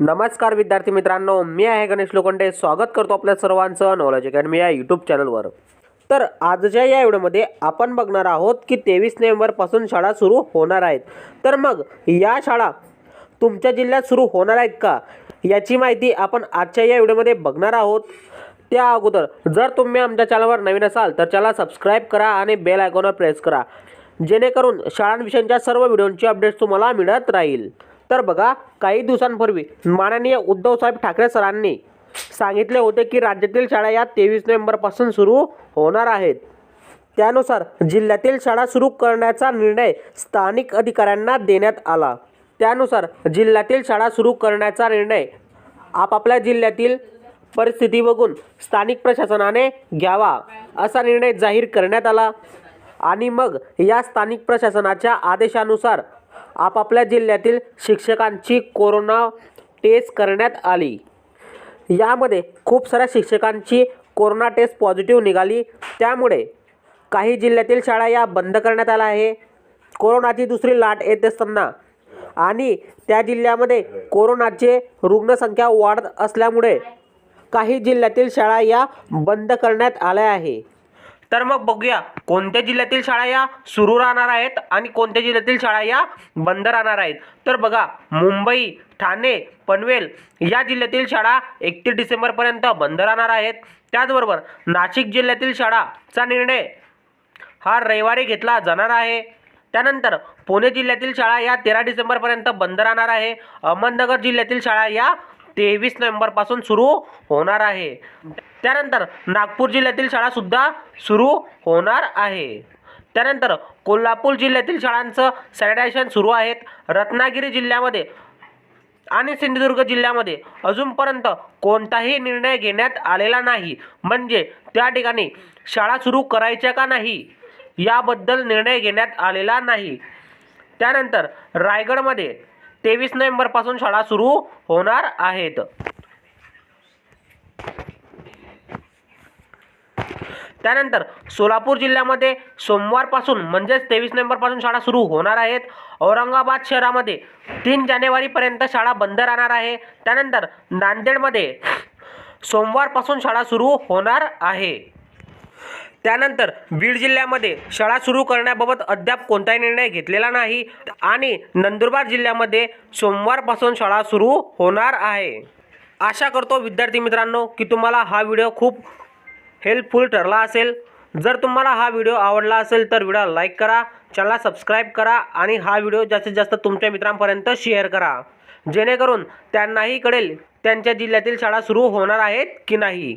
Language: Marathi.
नमस्कार विद्यार्थी मित्रांनो मी आहे गणेश लोखंडे. स्वागत करतो आपल्या सर्वांचं नॉलेज अकॅडमी या यूट्यूब चॅनलवर तर आजच्या या व्हिडिओमध्ये आपण बघणार आहोत की तेवीस नोव्हेंबरपासून शाळा सुरू होणार आहेत. तर मग या शाळा तुमच्या जिल्ह्यात सुरू होणार आहेत का याची माहिती आपण आजच्या या व्हिडिओमध्ये बघणार आहोत. त्या अगोदर जर तुम्ही आमच्या चॅनलवर नवीन असाल तर चॅनल सबस्क्राईब करा आणि बेल आयकॉनवर प्रेस करा. जेणेकरून शाळांविषयीच्या सर्व व्हिडिओंची अपडेट्स तुम्हाला मिळत राहील. तर बघा काही दिवसांपूर्वी माननीय उद्धवसाहेब ठाकरे सरांनी सांगितले होते की राज्यातील शाळा या तेवीस नोव्हेंबरपासून सुरू होणार आहेत. त्यानुसार जिल्ह्यातील शाळा सुरू करण्याचा निर्णय स्थानिक अधिकाऱ्यांना देण्यात आला. त्यानुसार जिल्ह्यातील शाळा सुरू करण्याचा निर्णय आपापल्या जिल्ह्यातील परिस्थिती बघून स्थानिक प्रशासनाने घ्यावा असा निर्णय जाहीर करण्यात आला आणि मग या स्थानिक प्रशासनाच्या आदेशानुसार आपापल्या जिल्ह्यातील शिक्षकांची कोरोना टेस्ट करण्यात आली. यामध्ये खूप साऱ्या शिक्षकांची कोरोना टेस्ट पॉझिटिव्ह निघाली. त्यामुळे काही जिल्ह्यातील शाळा या बंद करण्यात आल्या आहे. कोरोनाची दुसरी लाट येत असताना आणि त्या जिल्ह्यामध्ये कोरोनाचे रुग्णसंख्या वाढत असल्यामुळे काही जिल्ह्यातील शाळा या बंद करण्यात आल्या आहे. तर मग बघूया कोणत्या जिल्ह्यातील शाळा या सुरू राहणार आहेत आणि कोणत्या जिल्ह्यातील शाळा या बंद राहणार आहेत. तर बघा मुंबई ठाणे पनवेल या जिल्ह्यातील शाळा एकतीस डिसेंबरपर्यंत बंद राहणार आहेत. त्याचबरोबर नाशिक जिल्ह्यातील शाळाचा निर्णय हा रविवारी घेतला जाणार आहे. त्यानंतर पुणे जिल्ह्यातील शाळा या तेरा डिसेंबरपर्यंत बंद राहणार आहे. अहमदनगर जिल्ह्यातील शाळा या तेवीस नोव्हेंबरपासून सुरू होणार आहे. त्यानंतर नागपूर जिल्ह्यातील शाळासुद्धा सुरू होणार आहे. त्यानंतर कोल्हापूर जिल्ह्यातील शाळांचं सॅनिटायझेशन सुरू आहेत. रत्नागिरी जिल्ह्यामध्ये आणि सिंधुदुर्ग जिल्ह्यामध्ये अजूनपर्यंत कोणताही निर्णय घेण्यात आलेला नाही. म्हणजे त्या ठिकाणी शाळा सुरू करायच्या का नाही याबद्दल निर्णय घेण्यात आलेला नाही. त्यानंतर रायगडमध्ये तेवीस नोव्हेंबरपासून शाळा सुरू होणार आहेत. त्यानंतर सोलापूर जिल्ह्यामध्ये सोमवारपासून म्हणजेच तेवीस नोव्हेंबरपासून शाळा सुरू होणार आहेत. औरंगाबाद शहरामध्ये तीन जानेवारीपर्यंत शाळा बंद राहणार आहे. त्यानंतर नांदेडमध्ये सोमवारपासून शाळा सुरू होणार आहे. त्यानंतर बीड जिल्ह्यामध्ये शाळा सुरू करण्याबाबत अद्याप कोणताही निर्णय घेतलेला नाही आणि नंदुरबार जिल्ह्यामध्ये सोमवारपासून शाळा सुरू होणार आहे. आशा करतो विद्यार्थी मित्रांनो की तुम्हाला हा व्हिडिओ खूप हेल्पफुल ठरला असेल. जर तुम्हाला हा व्हिडिओ आवडला असेल तर व्हिडिओ लाईक करा चॅनलला सबस्क्राईब करा आणि हा व्हिडिओ जास्तीत जास्त तुमच्या मित्रांपर्यंत शेअर करा. जेणेकरून त्यांनाही कळेल त्यांच्या जिल्ह्यातील शाळा सुरू होणार आहेत की नाही.